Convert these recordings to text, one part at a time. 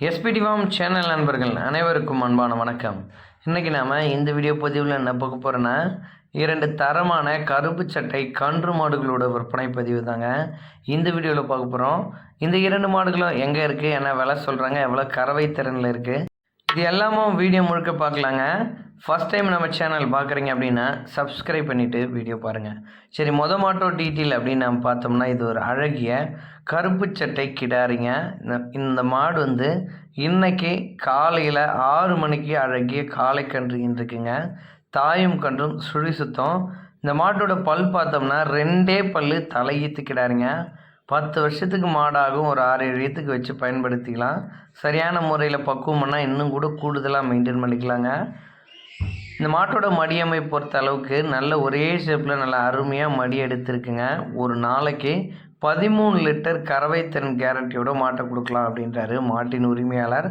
SPD form channel நண்பர்கள் அனைவருக்கும் அன்பான வணக்கம் இன்றைக்கி நாம் இந்த வீடியோ பதிவில் என்ன பார்க்க போகிறோன்னா இரண்டு தரமான கருப்பு சட்டை கன்று மாடுகளோட விற்பனை பதிவு தாங்க. இந்த வீடியோவில் பார்க்க போகிறோம் இந்த இரண்டு மாடுகளும் எங்கே இருக்குது என்ன விலை சொல்கிறாங்க எவ்வளோ கறவை திறனில் இருக்குது இது எல்லாமும் வீடியோ முழுக்க பார்க்கலாங்க. ஃபஸ்ட் டைம் நம்ம சேனல் பார்க்குறீங்க அப்படின்னா சப்ஸ்கிரைப் பண்ணிவிட்டு வீடியோ பாருங்கள் சரி மொத மாட்டோ டீட்டெயில் அப்படின்னு நம்ம பார்த்தோம்னா இது ஒரு அழகிய கருப்பு சட்டை கிடாரிங்க. இந்த இந்த மாடு வந்து இன்னைக்கு காலையில் ஆறு மணிக்கு அழகிய காலை கன்று இருக்குங்க தாயும் கன்றும் சுழி சுத்தம் இந்த மாட்டோட பல் பார்த்தோம்னா ரெண்டே பல்லு தலையீத்து கிடாருங்க. பத்து வருஷத்துக்கு மாடாகும் ஒரு ஆறு ஏழு ஈத்துக்கு வச்சு பயன்படுத்திக்கலாம். சரியான முறையில் பக்குவம்னா இன்னும் கூட கூடுதலாக மெயின்டைன் பண்ணிக்கலாங்க. இந்த மாட்டோட மடியமை பொறுத்த அளவுக்கு நல்ல ஒரே ஷேப்பில் நல்ல அருமையாக மடி எடுத்திருக்குங்க. ஒரு நாளைக்கு பதிமூணு லிட்டர் கறவை திறன் கேரண்டியோட மாட்டை கொடுக்கலாம் அப்படின்றாரு மாட்டின் உரிமையாளர்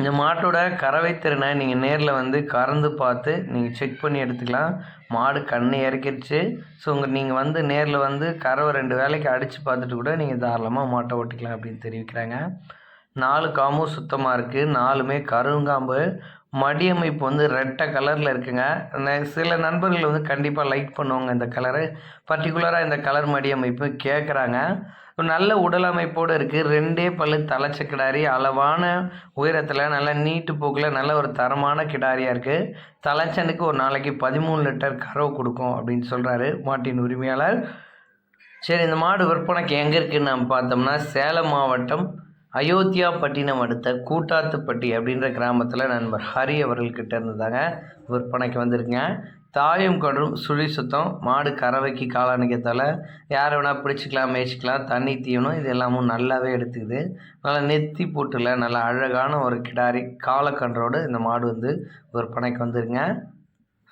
இந்த மாட்டோட கறவை திறனை நீங்கள் நேரில் வந்து கறந்து பார்த்து நீங்கள் செக் பண்ணி எடுத்துக்கலாம். மாடு கண்ணை இறக்கிடுச்சு. ஸோ உங்கள் நீங்கள் வந்து நேரில் வந்து கறவை ரெண்டு வேலைக்கு அடித்து பார்த்துட்டு கூட நீங்கள் தாராளமாக மாட்டை ஓட்டிக்கலாம் அப்படின்னு தெரிவிக்கிறாங்க. நாலு காம்பும் சுத்தமாக இருக்குது நாலுமே கருங்காம்பு. மடி அமைப்பு வந்து ரெட்டை கலரில் இருக்குங்க. ந- சில நண்பர்கள் வந்து கண்டிப்பாக லைக் பண்ணுவாங்க இந்த கலரு. பர்டிகுலராக இந்த கலர் மடி அமைப்பு கேட்குறாங்க நல்ல உடல் அமைப்போடு இருக்குது ரெண்டே பல்லு தலைச்ச கிடாரி அளவான உயரத்தில் நல்ல நீட்டு போக்கில் நல்ல ஒரு தரமான கிடாரியாக இருக்குது தலைச்சனுக்கு ஒரு நாளைக்கு பதிமூணு லிட்டர் கறவு கொடுக்கும் அப்படின்னு சொல்கிறாரு மாட்டின் உரிமையாளர். சரி இந்த மாடு விற்பனைக்கு எங்கே இருக்குன்னு நம்ம பார்த்தோம்னா சேலம் மாவட்டம் அயோத்தியா பட்டினம் அடுத்த கூட்டாத்துப்பட்டி அப்படின்ற கிராமத்தில் நண்பர் ஹரி அவர்கள்கிட்ட இருந்ததாங்க விற்பனைக்கு வந்திருக்குங்க தாயும் கடும் சுழி சுத்தம் மாடு கறவைக்கு காலாணிக்கத்தால் யாரை வேணால் பிடிச்சிக்கலாம் மேய்ச்சிக்கலாம் தண்ணி தீவனம் இது எல்லாமும் நல்லாவே எடுத்துக்குது. நல்லா நெத்தி போட்டுல நல்ல அழகான ஒரு கிடாரி காலக்கன்றோடு இந்த மாடு வந்து விற்பனைக்கு வந்துருங்க.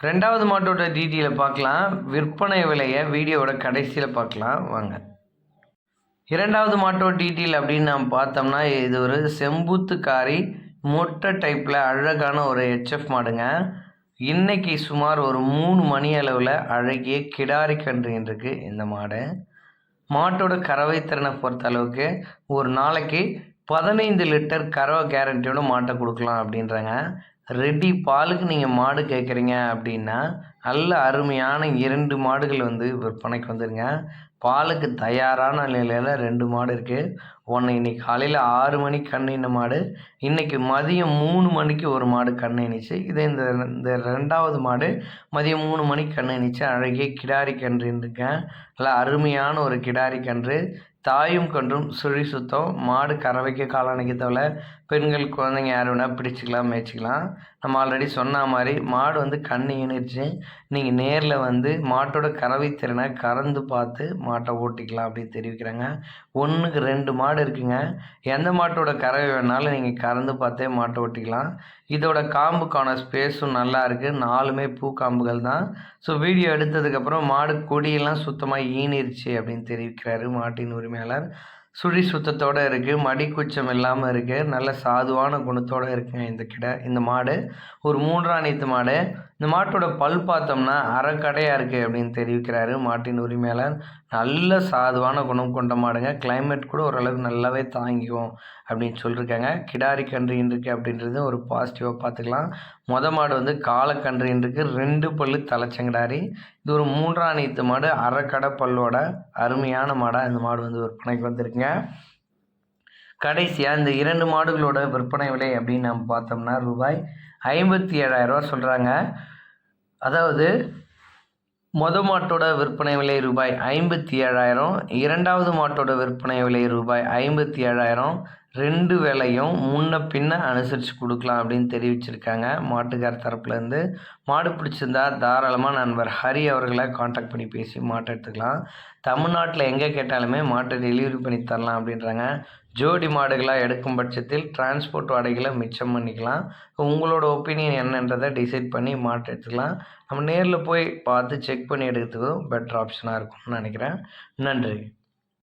ரெண்டாவது மாட்டோட டீட்டெயிலை பார்க்கலாம். விற்பனை விலையை வீடியோவோட கடைசியில் பார்க்கலாம். வாங்க. இரண்டாவது மாட்டோ டீட்டெயில் அப்படின்னு நாம் பார்த்தோம்னா இது ஒரு செம்புத்துக்காரி மொட்டை டைப்பில் அழகான ஒரு ஹெச்எஃப் மாடுங்க. இன்றைக்கி சுமார் ஒரு மூணு மணி அளவில் அழகிய கிடாரி கன்று இந்த மாடு. மாட்டோட கறவை திறனை பொறுத்த அளவுக்கு ஒரு நாளைக்கு பதினைந்து லிட்டர் கறவை கேரண்டியோட மாட்டை கொடுக்கலாம் அப்படின்றாங்க. ரெடி பாலுக்கு நீங்கள் மாடு கேட்குறீங்க அப்படின்னா நல்ல அருமையான இரண்டு மாடுகள் வந்து விற்பனைக்கு வந்துருங்க. பாலுக்கு தயாரான நிலையில் ரெண்டு மாடு இருக்குது ஒன்று இன்னைக்கு காலையில் ஆறு மணிக்கு கண்ணின மாடு. இன்னைக்கு மதியம் மூணு மணிக்கு ஒரு மாடு கண்ணிச்சு இது இந்த இந்த ரெண்டாவது மாடு மதியம் மூணு மணிக்கு கண்ணிச்சு அழகிய கிடாரி கன்றுருக்கேன் நல்லா அருமையான ஒரு கிடாரி கன்று. தாயும் கன்றும் சுழி சுத்தம். மாடு கறவைக்கு காலாணிக்கு தவிர பெண்கள் குழந்தைங்க யார் வேணால் பிடிச்சிக்கலாம் மேய்ச்சிக்கலாம். நம்ம ஆல்ரெடி சொன்ன மாதிரி மாடு வந்து கண்ணு இணைச்சு நீங்கள் நேரில் வந்து மாட்டோட கறவை திறனை கறந்து பார்த்து மாட்டை ஓட்டிக்கலாம் அப்படின்னு தெரிவிக்கிறாங்க. ஒன்றுக்கு ரெண்டு மாடு இருக்குங்க. எந்த மாட்டோட கறவை வேணாலும் நீங்கள் கறந்து பார்த்தே மாட்டை ஓட்டிக்கலாம். இதோட காம்புக்கான ஸ்பேஸும் நல்லா இருக்குது நாலுமே பூ காம்புகள் தான். ஸோ வீடியோ எடுத்ததுக்கப்புறம் மாடு கொடியெல்லாம் சுத்தமாக ஈனிருச்சு அப்படின்னு தெரிவிக்கிறாரு மாட்டின் உரிமையாளர். சுழி சுத்தத்தோடு இருக்குது மடி குச்சம் இல்லாமல் இருக்குது நல்ல சாதுவான குணத்தோடு இருக்குங்க இந்த கிட இந்த மாடு. ஒரு மூன்றாம் மாடு இந்த மாட்டோட பல் பார்த்தோம்னா அறக்கடையாக இருக்குது அப்படின்னு தெரிவிக்கிறாரு மாட்டின் உரிமையாளர். நல்ல சாதுவான குணம் கொண்ட மாடுங்க. கிளைமேட் கூட ஓரளவுக்கு நல்லாவே தாங்கிக்கும் அப்படின்னு சொல்லியிருக்காங்க கிடாரி கன்று இருக்குது அப்படின்றது ஒரு பாசிட்டிவாக பார்த்துக்கலாம். மொத மாடு வந்து காலக்கன்று இருக்குது ரெண்டு பல்லு தலைச்சங்கிடாரி. இது ஒரு மூன்றாம் நீத்து மாடு. அறக்கடை பல்லோட அருமையான மாடாக இந்த மாடு வந்து விற்பனைக்கு வந்திருக்குங்க. கடைசியாக இந்த இரண்டு மாடுகளோட விற்பனை விலை அப்படின்னு நம்ம பார்த்தோம்னா ரூபாய் ஐம்பத்தி ஏழாயிரரூவா சொல்கிறாங்க அதாவது மொத மாட்டோட விற்பனை விலை ரூபாய் ஐம்பத்தி ஏழாயிரம் இரண்டாவது மாட்டோட விற்பனை விலை ரூபாய் ஐம்பத்தி ஏழாயிரம் ரெண்டு விலையும் முன்ன பின்ன அனுசரித்து கொடுக்கலாம் அப்படின்னு தெரிவிச்சிருக்காங்க மாட்டுக்கார தரப்புலேருந்து மாடு பிடிச்சிருந்தா தாராளமாக நண்பர் ஹரி அவர்களை காண்டாக்ட் பண்ணி பேசி மாட்டை எடுத்துக்கலாம். தமிழ்நாட்டில் எங்கே கேட்டாலுமே மாட்டை டெலிவரி பண்ணி தரலாம் அப்படின்றாங்க. ஜோடி மாடுகளாக எடுக்கும் பட்சத்தில் டிரான்ஸ்போர்ட் வாடகைகளை மிச்சம் பண்ணிக்கலாம். உங்களோட ஒப்பீனியன் என்னன்றதை டிசைட் பண்ணி மாட்டு எடுத்துக்கலாம். நம்ம நேரில் போய் பார்த்து செக் பண்ணி எடுக்கிறதுக்கும் பெட்டர் ஆப்ஷனாக இருக்கும்னு நினைக்கிறேன். நன்றி.